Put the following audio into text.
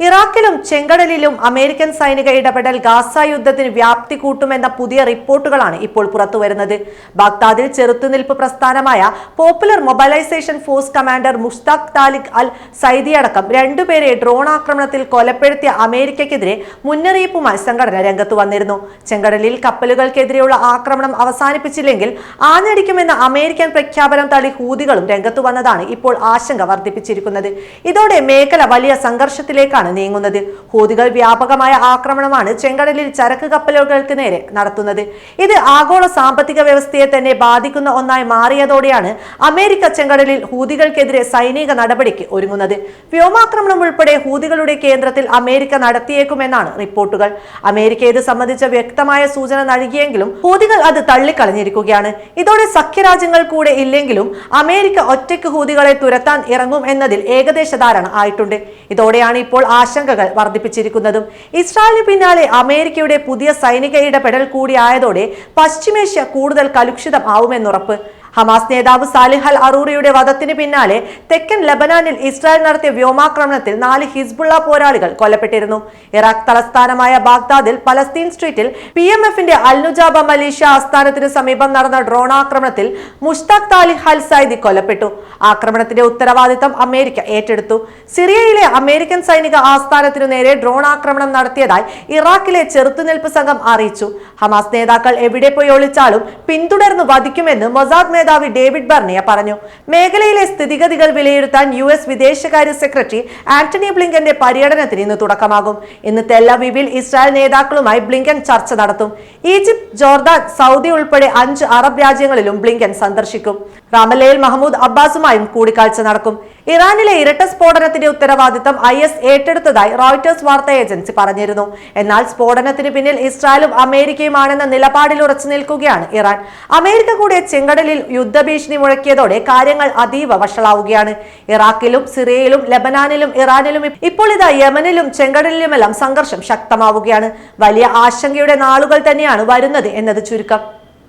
ഇറാഖിലും ചെങ്കടലിലും American സൈനിക ഇടപെടൽ Gaza യുദ്ധത്തിന് വ്യാപ്തി കൂട്ടുമെന്ന പുതിയ റിപ്പോർട്ടുകളാണ് ഇപ്പോൾ പുറത്തുവരുന്നത്. ബാഗ്ദാദിൽ ചെറുത്തുനിൽപ്പ് പ്രസ്ഥാനമായ popular mobilisation force commander Mushtaq Talib al Saidi അടക്കം രണ്ടുപേരെ ഡ്രോൺ ആക്രമണത്തിൽ കൊലപ്പെടുത്തിയ അമേരിക്കയ്ക്കെതിരെ മുന്നറിയിപ്പുമായി സംഘടന രംഗത്ത് വന്നിരുന്നു. ചെങ്കടലിൽ കപ്പലുകൾക്കെതിരെയുള്ള ആക്രമണം അവസാനിപ്പിച്ചില്ലെങ്കിൽ ആഞ്ഞടിക്കുമെന്ന അമേരിക്കൻ പ്രഖ്യാപനം തള്ളി ഹൂതികളും രംഗത്ത് വന്നതാണ് ഇപ്പോൾ ആശങ്ക വർദ്ധിപ്പിച്ചിരിക്കുന്നത്. ഇതോടെ മേഖല വലിയ സംഘർഷത്തിലേക്കാണ് നീങ്ങുന്നത്. ഹൂതികൾ വ്യാപകമായ ആക്രമണമാണ് ചെങ്കടലിൽ ചരക്ക് കപ്പലുകൾക്ക് നേരെ നടത്തുന്നത്. ഇത് ആഗോള സാമ്പത്തിക വ്യവസ്ഥയെ തന്നെ ബാധിക്കുന്ന ഒന്നായി മാറിയതോടെയാണ് അമേരിക്ക ചെങ്കടലിൽ ഹൂതികൾക്കെതിരെ സൈനിക നടപടിക്ക് ഒരുങ്ങുന്നത്. വ്യോമാക്രമണം ഉൾപ്പെടെ ഹൂതികളുടെ കേന്ദ്രത്തിൽ അമേരിക്ക നടത്തിയേക്കുമെന്നാണ് റിപ്പോർട്ടുകൾ. അമേരിക്ക ഇത് സംബന്ധിച്ച വ്യക്തമായ സൂചന നൽകിയെങ്കിലും ഹൂതികൾ അത് തള്ളിക്കളഞ്ഞിരിക്കുകയാണ്. ഇതോടെ സഖ്യരാജ്യങ്ങൾ കൂടെ ഇല്ലെങ്കിലും അമേരിക്ക ഒറ്റയ്ക്ക് ഹൂതികളെ തുരത്താൻ ഇറങ്ങും എന്നതിൽ ഏകദേശ ധാരണ ആയിട്ടുണ്ട്. ഇതോടെയാണ് ഇപ്പോൾ ആശങ്കകൾ വർദ്ധിപ്പിച്ചിരിക്കുന്നതും ഇസ്രായേലിന് പിന്നാലെ അമേരിക്കയുടെ പുതിയ സൈനിക ഇടപെടൽ കൂടിയായതോടെ പശ്ചിമേഷ്യ കൂടുതൽ കലുഷിതം ആവുമെന്നുറപ്പ് ഹമാസ് നേതാവ് സാലിഹ് അൽ അറൂറിയുടെ വധത്തിന് പിന്നാലെ തെക്കൻ ലബനാനിൽ ഇസ്രായേൽ നടത്തിയ വ്യോമാക്രമണത്തിൽ നാല് ഹിസ്ബുള്ള പോരാളികൾ കൊല്ലപ്പെട്ടിരുന്നു. ഇറാഖ് തലസ്ഥാനമായ ബാഗ്ദാദിൽ പലസ്തീൻ സ്ട്രീറ്റിൽ പി എം എഫിന്റെ അൽനുജാബ മലേഷ്യ ആസ്ഥാനത്തിന് സമീപം നടന്ന ഡ്രോൺ ആക്രമണത്തിൽ മുഷ്താഖ് താലിഹ് അൽ സൈദി കൊല്ലപ്പെട്ടു. ആക്രമണത്തിന്റെ ഉത്തരവാദിത്തം അമേരിക്ക ഏറ്റെടുത്തു. സിറിയയിലെ അമേരിക്കൻ സൈനിക ആസ്ഥാനത്തിനു നേരെ ഡ്രോൺ ആക്രമണം നടത്തിയതായി ഇറാഖിലെ ചെറുത്തുനിൽപ്പ് സംഘം അറിയിച്ചു. ഹമാസ് നേതാക്കൾ എവിടെ പോയി ഒളിച്ചാലും പിന്തുടർന്ന് വധിക്കുമെന്ന് മൊസാദ് മേധാവി ഡേവിഡ് ബർണിയ പറഞ്ഞു മേഖലയിലെ സ്ഥിതിഗതികൾ വിലയിരുത്താൻ യു എസ് വിദേശകാര്യ സെക്രട്ടറി ആന്റണി ബ്ലിങ്കന്റെ പര്യടനത്തിന് ഇന്ന് തുടക്കമാകും. ഇന്ന് തെല്ലവീവിൽ ഇസ്രായേൽ നേതാക്കളുമായി ബ്ലിങ്കൻ ചർച്ച നടത്തും. ഈജിപ്ത് ജോർദാൻ സൗദി ഉൾപ്പെടെ അഞ്ച് അറബ് രാജ്യങ്ങളിലും ബ്ലിങ്കൻ സന്ദർശിക്കും. റാമലയിൽ മഹ്മൂദ് അബ്ബാസുമായും കൂടിക്കാഴ്ച നടക്കും. ഇറാനിലെ ഇരട്ട സ്ഫോടനത്തിന്റെ ഉത്തരവാദിത്തം ഐ എസ് ഏറ്റെടുത്തതായി റോയിട്ടേഴ്സ് വാർത്താ ഏജൻസി പറഞ്ഞിരുന്നു. എന്നാൽ സ്ഫോടനത്തിന് പിന്നിൽ ഇസ്രായേലും അമേരിക്കയുമാണെന്ന നിലപാടിൽ ഉറച്ചു നിൽക്കുകയാണ് ഇറാൻ. അമേരിക്ക കൂടെ ചെങ്കടലിൽ യുദ്ധഭീഷണി മുഴക്കിയതോടെ കാര്യങ്ങൾ അതീവ വഷളാവുകയാണ്. ഇറാഖിലും സിറിയയിലും ലബനാനിലും ഇറാനിലും ഇപ്പോൾ ഇതാ യമനിലും ചെങ്കടലിലുമെല്ലാം സംഘർഷം ശക്തമാവുകയാണ്. വലിയ ആശങ്കയുടെ നാളുകൾ തന്നെയാണ് വരുന്നത് എന്നത് ചുരുക്കം.